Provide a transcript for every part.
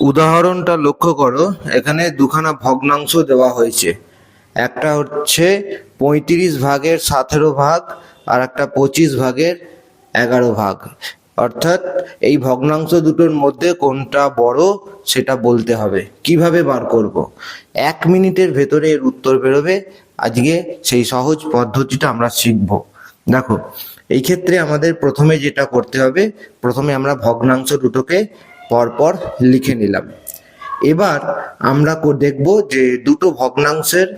উদাহরণটা লক্ষ্য করো, এখানে দুখানা ভগ্নাংশ দেওয়া হয়েছে। একটা হচ্ছে পঁয়ত্রিশ ভাগের সতেরো ভাগ, আর একটা পঁচিশ ভাগের এগারো ভাগ। অর্থাৎ এই ভগ্নাংশ দুটোর মধ্যে কোনটা বড় সেটা বলতে হবে। কীভাবে বার করব? এক মিনিটের ভেতরে এর উত্তর বেরোবে। আজকে সেই সহজ পদ্ধতিটা আমরা শিখব। দেখো এই ক্ষেত্রে আমাদের প্রথমে যেটা করতে হবে, প্রথমে আমরা ভগ্নাংশ দুটোকে পরপর লিখে নিলাম। এবার আমরা দেখব যে দুটো ভগ্নাংশের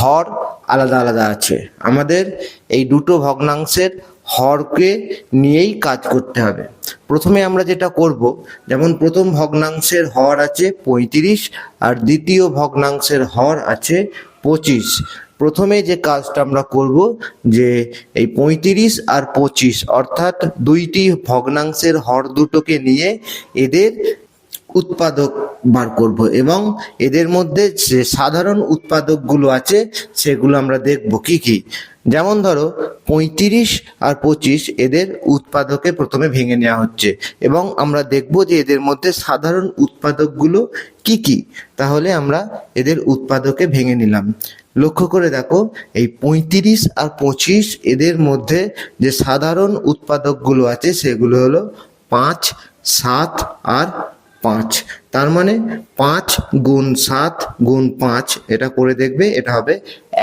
হর আলাদা আলাদা আছে। আমাদের এই দুটো ভগ্নাংশের হরকে নিয়েই কাজ করতে হবে। প্রথমে আমরা যেটা করব, যেমন প্রথম ভগ্নাংশের হর আছে পঁয়ত্রিশ, আর দ্বিতীয় ভগ্নাংশের হর আছে পঁচিশ। প্রথমে যে কাজটা আমরা করব, যে এই পঁয়ত্রিশ আর পঁচিশ, অর্থাৎ দুইটি ভগ্নাংশের হর দুটোকে নিয়ে এদের উৎপাদক বার করব এবং এদের মধ্যে যে সাধারণ উৎপাদকগুলো আছে, সেগুলো আমরা দেখব কি কি। যেমন ধরো, পঁয়ত্রিশ আর পঁচিশ এদের উৎপাদকে প্রথমে ভেঙে নেওয়া হচ্ছে এবং আমরা দেখব যে এদের মধ্যে সাধারণ উৎপাদকগুলো কি কি? তাহলে আমরা এদের উৎপাদকে ভেঙে নিলাম। লক্ষ্য করে দেখো, এই পঁয়ত্রিশ আর পঁচিশ এদের মধ্যে যে সাধারণ উৎপাদকগুলো আছে সেগুলো হলো পাঁচ, সাত আর পাঁচ। তার মানে পাঁচ গুণ সাত গুণ পাঁচ, এটা করে দেখবে, এটা হবে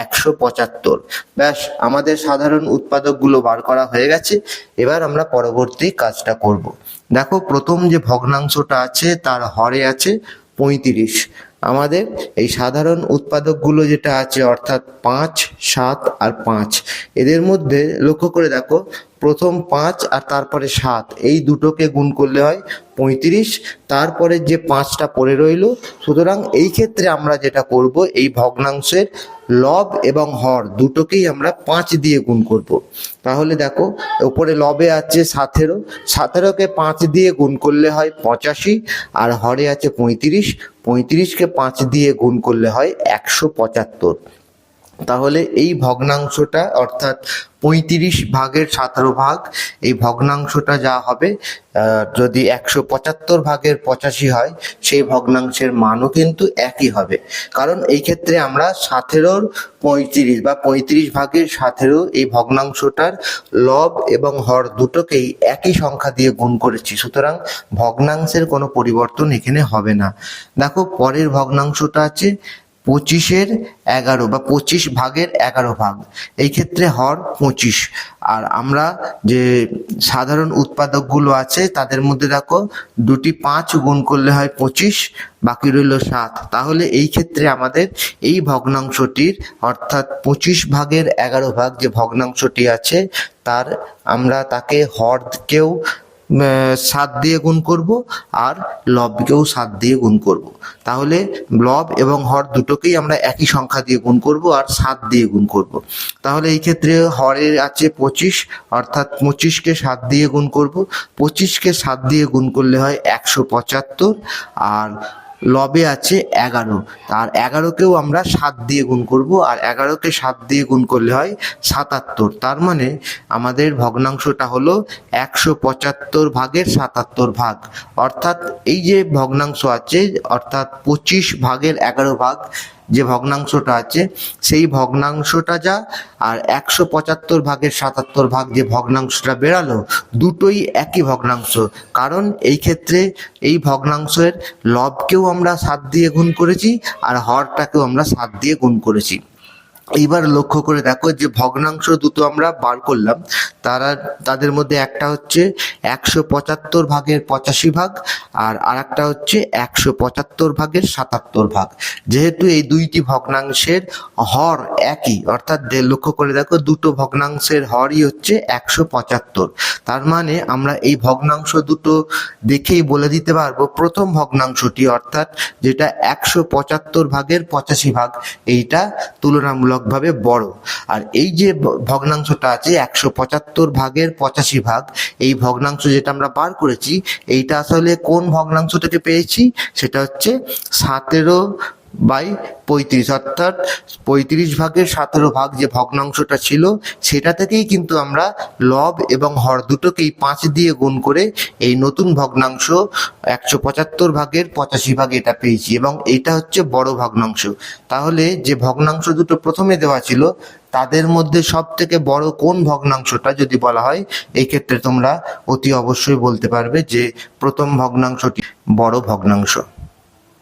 একশো পঁচাত্তর। ব্যাস, আমাদের সাধারণ উৎপাদকগুলো বার করা হয়ে গেছে। এবার আমরা পরবর্তী কাজটা করব। দেখো, প্রথম যে ভগ্নাংশটা আছে, তার হরে আছে পঁয়ত্রিশ। আমাদের এই সাধারণ উৎপাদকগুলো যেটা আছে, অর্থাৎ পাঁচ, সাত আর পাঁচ, এদের মধ্যে লক্ষ্য করে দেখো প্রথম পাঁচ আর তারপরে সাত। এই দুটোকে গুণ করলে হয় পঁয়ত্রিশ। তারপরে যে পাঁচটা পড়ে রইল, সুতরাং এই ক্ষেত্রে আমরা যেটা করব, এই ভগ্নাংশের লব এবং হর দুটোকেই আমরা পাঁচ দিয়ে গুণ করব। তাহলে দেখো, ওপরে লবে আছে সতেরো। সতেরোকে পাঁচ দিয়ে গুণ করলে হয় পঁচাশি, আর হরে আছে পঁয়ত্রিশ। পঁয়ত্রিশকে পাঁচ দিয়ে গুণ করলে হয় একশো পঁচাত্তর। তাহলে এই ভগ্নাংশটা, অর্থাৎ পঁয়ত্রিশ ভাগের সতেরো ভাগ, এই ভগ্নাংশটা যা হবে যদি একশো পঁচাত্তর ভাগের পঁচাশি হয়, সেই ভগ্নাংশের মানও কিন্তু একই হবে। কারণ এই ক্ষেত্রে আমরা সতেরোর পঁয়ত্রিশ বা পঁয়ত্রিশ ভাগের সাতেরো এই ভগ্নাংশটার লব এবং হর দুটোকেই একই সংখ্যা দিয়ে গুণ করেছি। সুতরাং ভগ্নাংশের কোনো পরিবর্তন এখানে হবে না। দেখো, পরের ভগ্নাংশটা আছে পঁচিশের এগারো বা পঁচিশ ভাগের এগারো ভাগ। এই ক্ষেত্রে হর পঁচিশ। আর আমরা যে সাধারণ উৎপাদকগুলো আছে, তাদের মধ্যে দেখো দুটি পাঁচ গুণ করলে হয় পঁচিশ, বাকি রইল সাত। তাহলে এই ক্ষেত্রে আমাদের এই ভগ্নাংশটির, অর্থাৎ পঁচিশ ভাগের এগারো ভাগ যে ভগ্নাংশটি আছে, তার আমরা তাকে হরকেও সাত দিয়ে গুণ করব আর লবকেও সাত দিয়ে গুণ করব। তাহলে লব এবং হর দুটোকেই আমরা একই সংখ্যা দিয়ে গুণ করব আর সাত দিয়ে গুণ করব। তাহলে এই ক্ষেত্রে হরের আছে পঁচিশ, অর্থাৎ পঁচিশকে সাত দিয়ে গুণ করব। পঁচিশকে সাত দিয়ে গুণ করলে হয় একশো পঁচাত্তর আর লবে আছে এগারো। আর এগারোকেও আমরা সাত দিয়ে গুণ করব, আর এগারোকে সাত দিয়ে গুণ করলে হয় সাতাত্তর। তার মানে আমাদের ভগ্নাংশটা হলো একশো পঁচাত্তর ভাগের সাতাত্তর ভাগ। অর্থাৎ এই যে ভগ্নাংশ আছে, অর্থাৎ পঁচিশ ভাগের এগারো ভাগ যে ভগ্নাংশটা আছে, সেই ভগ্নাংশটা যা আর একশো পঁচাত্তর ভাগের সাতাত্তর ভাগ যে ভগ্নাংশটা বেরালো দুটোই একই ভগ্নাংশ। কারণ এই ক্ষেত্রে এই ভগ্নাংশের লবকেও আমরা সাত দিয়ে গুণ করেছি আর হরটাকেও আমরা সাত দিয়ে গুণ করেছি। এইবার লক্ষ্য করে দেখো যে ভগ্নাংশ দুটো আমরা বার করলাম তারা তাদের মধ্যে একটা হচ্ছে একশো পঁচাত্তর ভাগের পঁচাশি ভাগ আর আরেকটা হচ্ছে একশো পঁচাত্তর ভাগের সাতাত্তর ভাগ। যেহেতু এই দুইটি ভগ্নাংশের হর একই, অর্থাৎ লক্ষ্য করে দেখো দুটো ভগ্নাংশের হরই হচ্ছে একশো পঁচাত্তর। তার মানে আমরা এই ভগ্নাংশ দুটো দেখেই বলে দিতে পারব প্রথম ভগ্নাংশটি, অর্থাৎ যেটা একশো পঁচাত্তর ভাগের পঁচাশি ভাগ, এইটা তুলনামূলকভাবে বড়। আর এই যে ভগ্নাংশটা আছে একশো পঁচাত্তর ভাগের পঁচাশি ভাগ। এই ভগ্নাংশ যেটা আমরা বার করেছি, এইটা আসলে কোন ভগ্নাংশ থেকে পেয়েছি? সেটা হচ্ছে সতেরো বাই পঁয়ত্রিশ, অর্থাৎ পঁয়ত্রিশ ভাগের সতেরো ভাগ যে ভগ্নাংশটা ছিল, সেটা থেকেই কিন্তু আমরা লব এবং হর দুটোকেই পাঁচ দিয়ে গুণ করে এই নতুন ভগ্নাংশ একশো পঁচাত্তর ভাগের পঁচাশি ভাগ এটা পেয়েছি এবং এটা হচ্ছে বড় ভগ্নাংশ। তাহলে যে ভগ্নাংশ দুটো প্রথমে দেওয়া ছিল, তাদের মধ্যে সব থেকে বড় কোন ভগ্নাংশটা যদি বলা হয় এই ক্ষেত্রে তোমরা অতি অবশ্যই বলতে পারবে যে প্রথম ভগ্নাংশটি বড় ভগ্নাংশ।